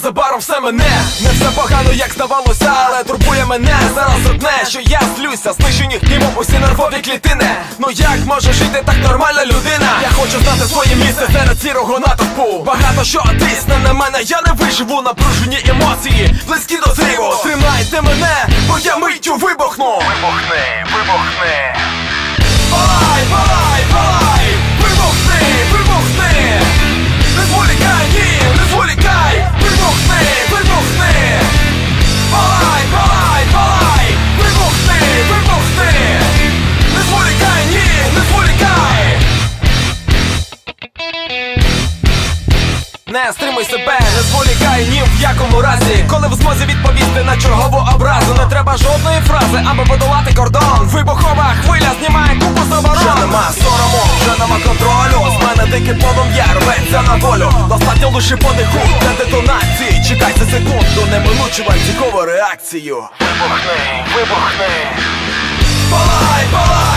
незабаром все мене Не все погано, як здавалося, але турбує мене зараз одне, що я злюся, знищені гнівом усі нервові клітини. Ну як може жити так нормальна людина? Я хочу знати своє місце серед сірого натовпу. Багато що тисне на мене, я не виживу напружені емоції, близькі до зриву. Тримайте мене, бо я миттю вибухну. Вибухни, вибухни. Не стримуй себе, не зволікай ні в якому разі. Коли в змозі відповісти на чергову образу, не треба жодної фрази, аби подолати кордон. Вибухова хвиля знімає купу заборон. Вже нема сорому, вже нема контролю. З мене дике полум'я рветься на волю. Достатньо лише подиху для детонації. Чекайте секунду, неминучу ланцюгову реакцію. Вибухни, вибухни. Палай, палай,